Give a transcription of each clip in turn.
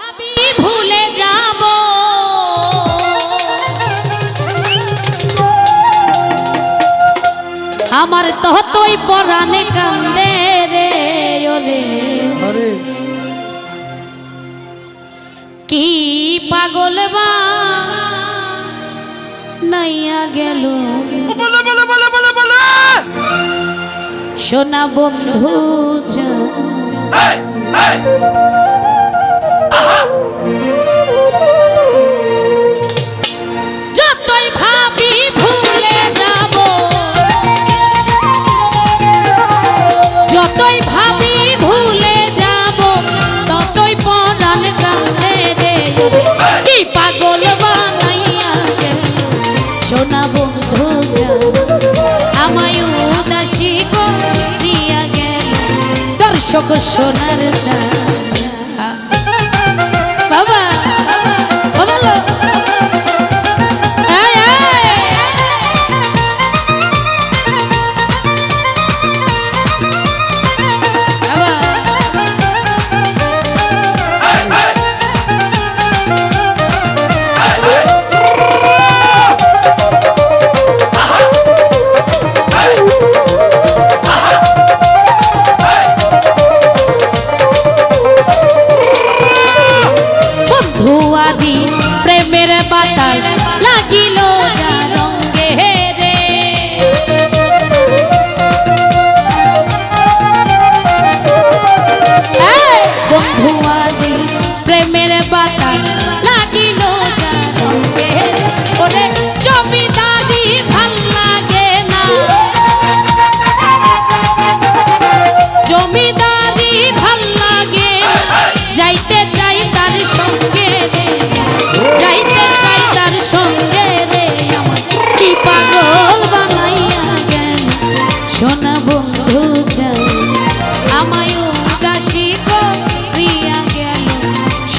ভাবি ভুলে যাব। আমার তো তুই পরাণে কান্দে রে ওরে। কি পাগল বা? নাইয়া গেল। বলে বলে বলে বলে বলে। সোনা বন্ধু এই, পাগল বানাইয়া সোনা বন্ধু আমায় উদাসী করিয়া গেল দর্শক সোনার রাজা। আদি প্রেমের বাতাস লাগিল যা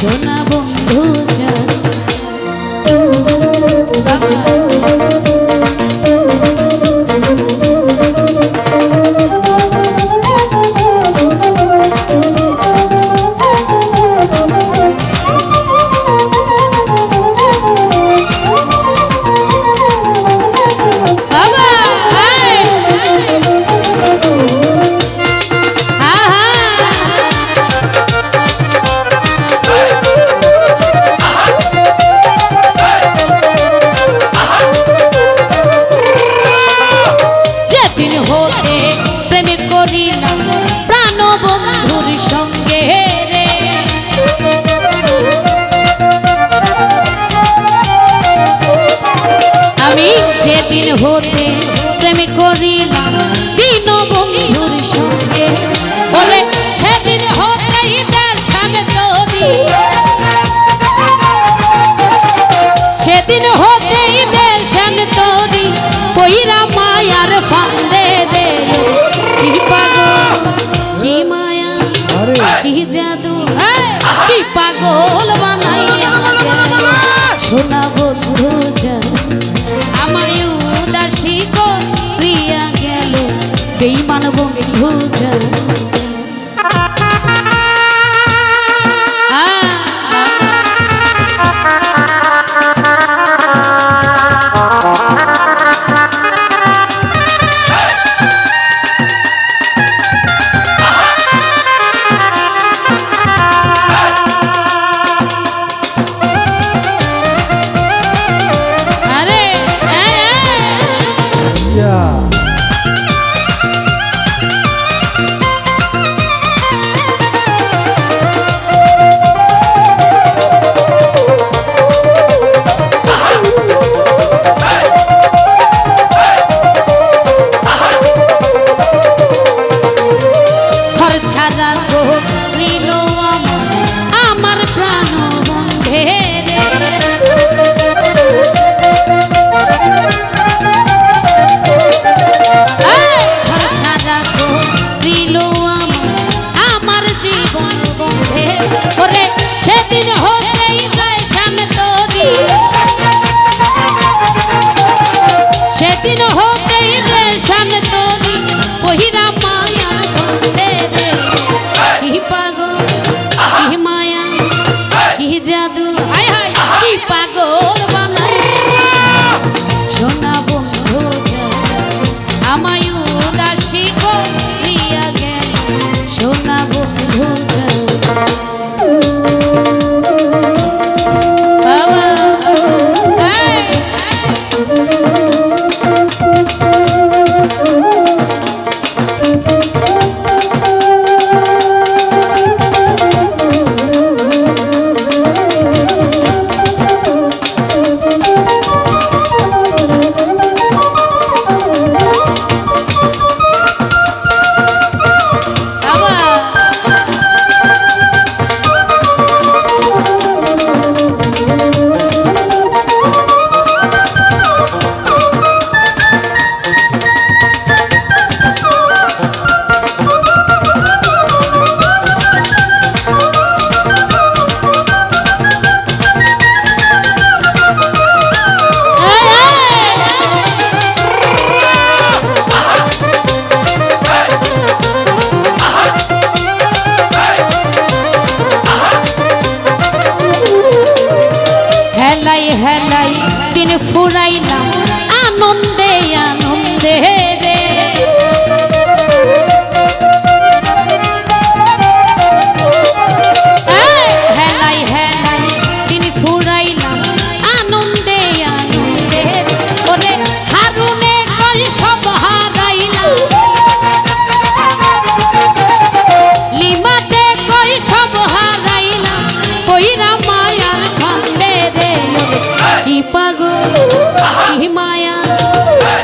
সোনা হতে প্রেমে করিলাম। দিন বন্ধুর সঙ্গে। বলে সেদিন হতেই দর্শন তোরি সেদিন হতেই দর্শন তোরি পইরা মায়ার ফান্দে দে। কি পাগল কি মায়া কি জাদু কি পাগল বানাইয়া। সোনা বন্ধু রাখো আমার প্রাণ বন্ধে।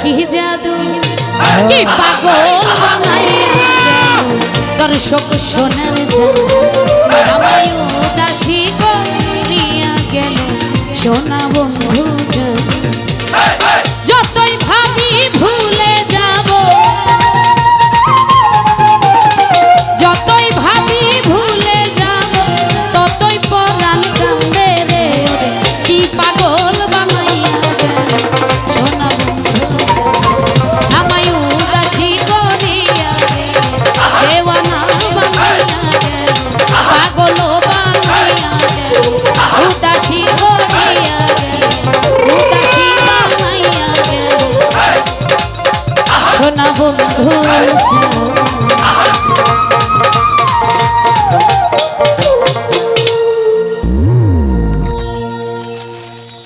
কি জাদু? কি পাগল দর্শক সোনার আমায় উদাসী করিয়া গেল সোনা বন্ধু সোনা বন্ধু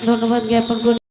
ধন্যবাদ জ্ঞাপন